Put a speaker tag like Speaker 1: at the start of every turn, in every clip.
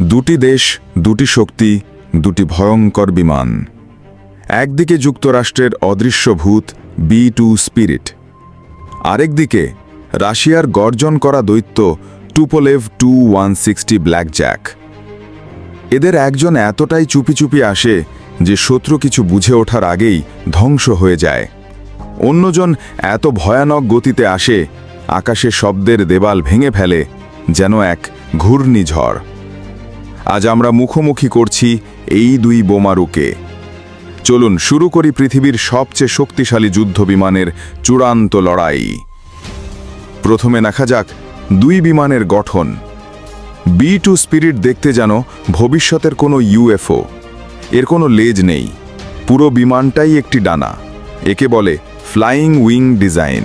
Speaker 1: দুটি দেশ, দুটি শক্তি, দুটি ভয়ঙ্কর বিমান। একদিকে যুক্তরাষ্ট্রের অদৃশ্য ভূত বি টু স্পিরিট। আরেকদিকে রাশিয়ার গর্জন করা দৈত্য Tupolev Tu one sixty black jack এদের একজন এতটাই চুপি চুপি আসে যে শত্রু কিছু বুঝে ওঠার আগেই ধ্বংস হয়ে যায়। অন্যজন এত ভয়ানক গতিতে আসে, আকাশে শব্দের দেবাল ভেঙে ফেলে, যেন এক ঘূর্ণিঝড়। আজ আমরা মুখোমুখি করছি এই দুই বোমারুকে। চলুন, শুরু করি পৃথিবীর সবচেয়ে শক্তিশালী যুদ্ধ বিমানের চূড়ান্ত লড়াই। প্রথমে দেখা যাক দুই বিমানের গঠন। বি টু স্পিরিট দেখতে যেন ভবিষ্যতের কোনো ইউএফও। এর কোনো লেজ নেই। পুরো বিমানটাই একটি ডানা। একে বলে ফ্লাইং উইং ডিজাইন।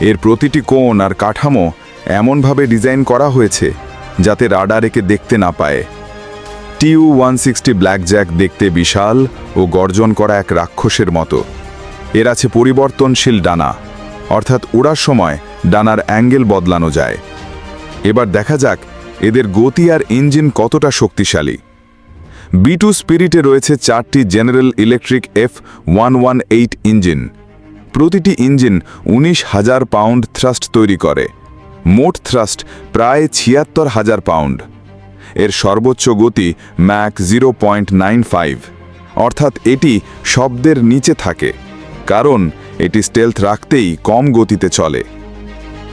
Speaker 1: এর প্রতিটি কোণ আর কাঠামো এমনভাবে ডিজাইন করা হয়েছে যাতে রাডার একে দেখতে না পায়। Tu one sixty black jack দেখতে বিশাল ও গর্জন করা এক রাক্ষসের মতো। এর আছে পরিবর্তনশীল ডানা। অর্থাৎ ওড়ার সময় ডানার অ্যাঙ্গেল বদলানো যায়। এবার দেখা যাক এদের গতি আর ইঞ্জিন কতটা শক্তিশালী। বি টু স্পিরিটে রয়েছে চারটি General Electric F one one eight engine. প্রতিটি ইঞ্জিন উনিশ হাজার পাউন্ড থ্রাস্ট তৈরি করে। মোট থ্রাস্ট প্রায় ছিয়াত্তর হাজার পাউন্ড এর সর্বোচ্চ গতি Mach zero point nine five অর্থাৎ এটি শব্দের নিচে থাকে, কারণ এটি স্টেলথ রাখতেই কম গতিতে চলে।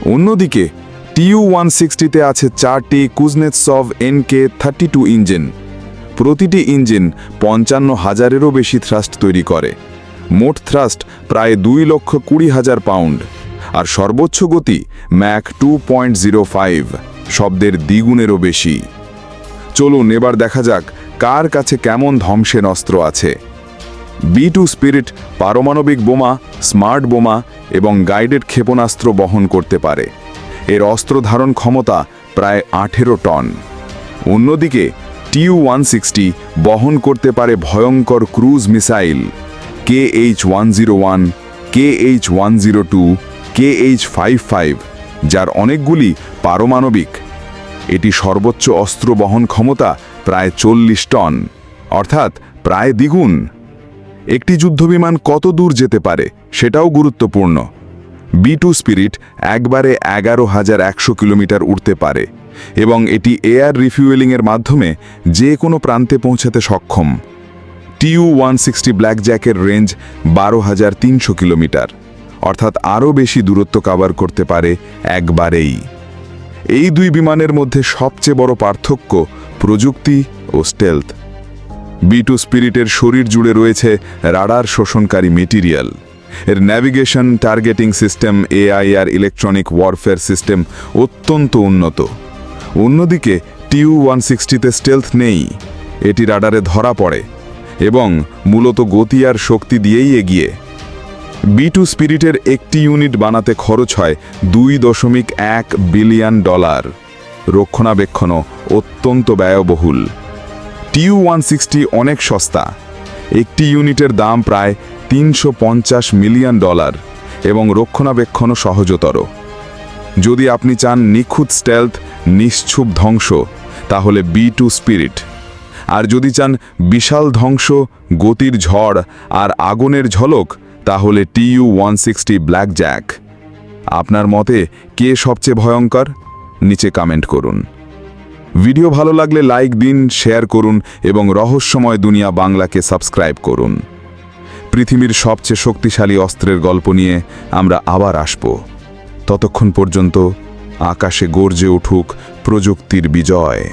Speaker 1: অন্যদিকে টিউ ওয়ান সিক্সটিতে আছে চারটি Kuznetsov NK thirty two engine প্রতিটি ইঞ্জিন পঞ্চান্ন হাজারেরও বেশি থ্রাস্ট তৈরি করে। মোট থ্রাস্ট প্রায় দুই লক্ষ কুড়ি হাজার পাউন্ড আর সর্বোচ্চ গতি ম্যাক টু শব্দের দ্বিগুণেরও বেশি। চলুন এবার দেখা যাক কার কাছে কেমন ধ্বংসের অস্ত্র আছে। বি টু স্পিরিট পারমাণবিক বোমা স্মার্ট বোমা এবং গাইডেড ক্ষেপণাস্ত্র বহন করতে পারে। এর অস্ত্র ধারণ ক্ষমতা প্রায় আঠেরো টন। অন্যদিকে টিউ ওয়ান সিক্সটি বহন করতে পারে ভয়ঙ্কর cruise missile K H one zero one K H one zero two K H five five যার অনেকগুলি পারমাণবিক। এটি সর্বোচ্চ অস্ত্র বহন ক্ষমতা প্রায় চল্লিশ টন, অর্থাৎ প্রায় দ্বিগুণ। একটি যুদ্ধবিমান কত দূর যেতে পারে সেটাও গুরুত্বপূর্ণ। বি টু স্পিরিট একবারে এগারো হাজার একশো কিলোমিটার উড়তে পারে এবং এটি এয়ার রিফিউয়েলিংয়ের মাধ্যমে যে কোনো প্রান্তে পৌঁছাতে সক্ষম। টিউ ওয়ান সিক্সটি ব্ল্যাক জ্যাকের রেঞ্জ বারো হাজার তিনশো কিলোমিটার। অর্থাৎ আরও বেশি দূরত্ব কাভার করতে পারে একবারেই। এই দুই বিমানের মধ্যে সবচেয়ে বড় পার্থক্য প্রযুক্তি ও স্টেলথ বি টু স্পিরিটের শরীর জুড়ে রয়েছে রাডার শোষণকারী মেটিরিয়াল এর ন্যাভিগেশন টার্গেটিং সিস্টেম এআই আর ইলেকট্রনিক ওয়ারফেয়ার সিস্টেম অত্যন্ত উন্নত। অন্যদিকে টিউ ওয়ান সিক্সটিতে স্টেলথ নেই। এটি রাডারে ধরা পড়ে এবং মূলত গতি আর শক্তি দিয়েই এগিয়ে। বি টু স্পিরিটের একটি ইউনিট বানাতে খরচ হয় দুই দশমিক এক বিলিয়ন ডলার। রক্ষণাবেক্ষণও অত্যন্ত ব্যয়বহুল। টিউ ওয়ান সিক্সটি অনেক সস্তা। একটি ইউনিটের দাম প্রায় তিনশো পঞ্চাশ মিলিয়ন ডলার এবং রক্ষণাবেক্ষণও সহজতর। যদি আপনি চান নিখুঁত স্টেলথ নিশ্চুপ ধ্বংস, তাহলে বি টু স্পিরিট। আর যদি চান বিশাল ধ্বংস, গতির ঝড় আর আগুনের ঝলক তাহলে TU one sixty black jack আপনার মতে কে সবচেয়ে ভয়ঙ্কর? নিচে কমেন্ট করুন। ভিডিও ভালো লাগলে লাইক দিন, শেয়ার করুন এবং রহস্যময় দুনিয়া বাংলাকে সাবস্ক্রাইব করুন। পৃথিবীর সবচেয়ে শক্তিশালী অস্ত্রের গল্প নিয়ে আমরা আবার আসব। ততক্ষণ পর্যন্ত আকাশে গর্জে উঠুক প্রযুক্তির বিজয়।